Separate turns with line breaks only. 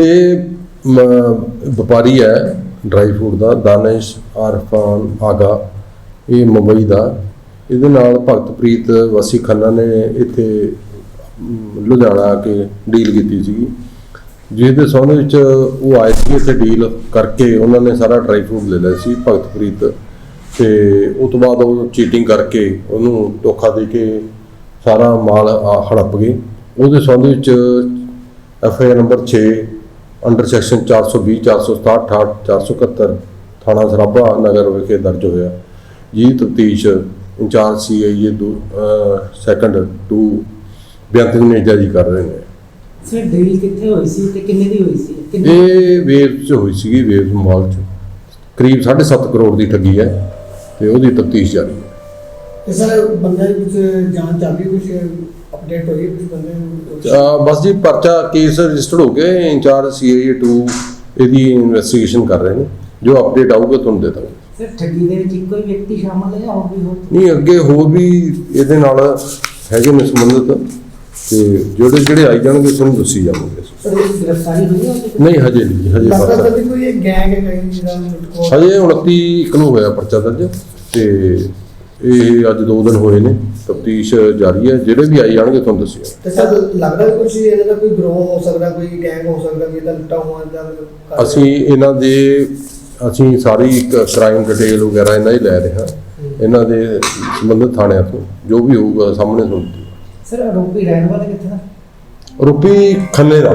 ਇਹ, ਮ- ਵਪਾਰੀ ਹੈ ਡਰਾਈ ਫੂਡ ਦਾ, ਦਾਨਿਸ਼, ਆਰਫਾਨ, ਆਗਾ, ਇਹ ਮੁੰਬਈ ਦਾ। ਇਹਦੇ ਨਾਲ ਭਗਤਪ੍ਰੀਤ ਵਾਸੀ ਖੰਨਾ ਨੇ ਇੱਥੇ ਲੁਧਿਆਣਾ ਆ ਕੇ ਡੀਲ ਕੀਤੀ ਸੀਗੀ ਜਿਹਦੇ ਸੰਬੰਧ ਵਿੱਚ ਉਹ ਆਏ ਸੀ, ਇੱਥੇ ਡੀਲ ਕਰਕੇ ਉਹਨਾਂ ਨੇ ਸਾਰਾ ਡਰਾਈ ਫਰੂਟ ਲੈ ਲਿਆ ਸੀ, ਭਗਤਪ੍ਰੀਤ। ਤੇ ਉਸ ਤੋਂ ਬਾਅਦ ਉਹ ਚੀਟਿੰਗ ਕਰਕੇ ਉਹਨੂੰ ਧੋਖਾ ਦੇ ਕੇ ਸਾਰਾ ਮਾਲ ਆ ਹੜੱਪ ਗਏ। ਉਹਦੇ ਸੰਬੰਧ ਵਿੱਚ F I R number 6 under section 420 467 471 ਥਾਣਾ ਸਰਾਭਾ ਨਗਰ ਵਿਖੇ ਦਰਜ ਹੋਇਆ। ਜੀ ਤਫਤੀਸ਼ ਇੰਚਾਰਜ ਸੀ ਆਈ ਸੈਕੰਡ 2 ਬੇਅੰਤ ਨੇਜਾ ਜੀ ਕਰ ਰਹੇ ਨੇ।
ਸਰ ਡੀਲ ਕਿੱਥੇ ਹੋਈ ਸੀ ਤੇ ਕਿੰਨੇ ਦੀ ਹੋਈ ਸੀ?
ਇਹ ਵੇਵ ਚ ਹੋਈ ਸੀਗੀ ਵੇਵ ਮਾਲ ਚ। ਕਰੀਬ 7.5 ਕਰੋੜ ਦੀ ਠੱਗੀ ਹੈ ਤੇ ਉਹਦੀ ਤਫਤੀਸ਼ ਜਾਰੀ ਹੈ।
ਤੇ ਸਰ ਬੰਦੇ ਦੀ ਕੁਝ ਜਾਂਚ ਚੱਲ ਰਹੀ ਕੁਝ ਅਪਡੇਟ ਹੋਈ ਕੁਝ ਬੰਦੇ ਨੂੰ
ਅਹ ਬਸ ਜੀ ਪਰਚਾ ਕੇਸ ਰਜਿਸਟਰਡ ਹੋ ਗਿਆ ਇੰਚਾਰਜ ਸੀਆਈਏ 2 ਇਹਦੀ ਇਨਵੈਸਟੀਗੇਸ਼ਨ ਕਰ ਰਹੇ ਨੇ ਜੋ ਅਪਡੇਟ ਆਊਗਾ ਤੁਹਾਨੂੰ ਦੇ ਦਾਂਗੇ
ਸਰ ਠੱਗੀ ਦੇ ਵਿੱਚ ਇੱਕੋ ਹੀ ਵਿਅਕਤੀ ਸ਼ਾਮਲ ਹੈ ਜਾਂ ਹੋਰ ਵੀ ਹੋਰ
ਨਹੀਂ ਅੱਗੇ ਹੋਰ ਵੀ ਇਹਦੇ ਨਾਲ ਹੈਗੇ ਨੇ ਸੰਬੰਧਿਤ ਤੇ ਜਿਹੜੇ ਜਿਹੜੇ ਆਈ ਜਾਣਗੇ ਤੁਹਾਨੂੰ ਦੱਸੀ ਜਾਵਾਂਗੇ ਅਸੀਂ।
ਸਰ ਇਹ ਗ੍ਰਿਫਤਾਰੀ ਹੋਈ ਹੈ?
ਨਹੀਂ ਹਜੇ ਨਹੀਂ ਹਜੇ
ਲੱਗਦਾ
ਪਰਚਾ
ਸਰ ਵੀ ਕੋਈ ਇਹ ਗੈਂਗ ਹੈ ਜਿਹਦਾ
ਹਜੇ 29 ਇੱਕ ਨੂੰ ਹੋਇਆ ਪਰਚਾ ਦਰਜ ਤੇ ਇਹ ਅੱਜ ਦੋ ਦਿਨ ਹੋਏ ਨੇ ਤਫਤੀਸ਼ ਜਾਰੀ ਹੈ ਜਿਹੜੇ ਵੀ ਆਈ ਜਾਣਗੇ ਤੁਹਾਨੂੰ ਦੱਸਿਆ
ਤੇ ਸਰ ਲੱਗਦਾ ਵੀ ਕੁਝ ਇਹਦਾ ਕੋਈ ਗਰੋਹ ਹੋ ਸਕਦਾ ਕੋਈ ਗੈਂਗ ਹੋ ਸਕਦਾ ਵੀ ਇਹਦਾ ਲੁੱਟਾ ਹੋਇਆ ਦਾ
ਅਸੀਂ ਇਹਨਾਂ ਦੇ ਅਸੀਂ ਸਾਰੀ ਕ੍ਰਾਈਮ ਡਿਟੇਲ ਵਗੈਰਾ ਇਹਨਾਂ ਦੀ ਲੈ ਰਹੇ ਹਾਂ। ਇਹਨਾਂ ਦੇ ਸੰਬੰਧਿਤ ਥਾਣਿਆਂ ਤੋਂ ਜੋ ਵੀ ਹੋਊਗਾ ਸਾਹਮਣੇ ਤੁਹਾਨੂੰ
ਸਰ ਆਰੋਪੀ ਰਹਿਣ ਵਾਲਾ ਕਿੱਥੇ ਦਾ
ਰੂਪੀ ਖੰਨੇ ਦਾ।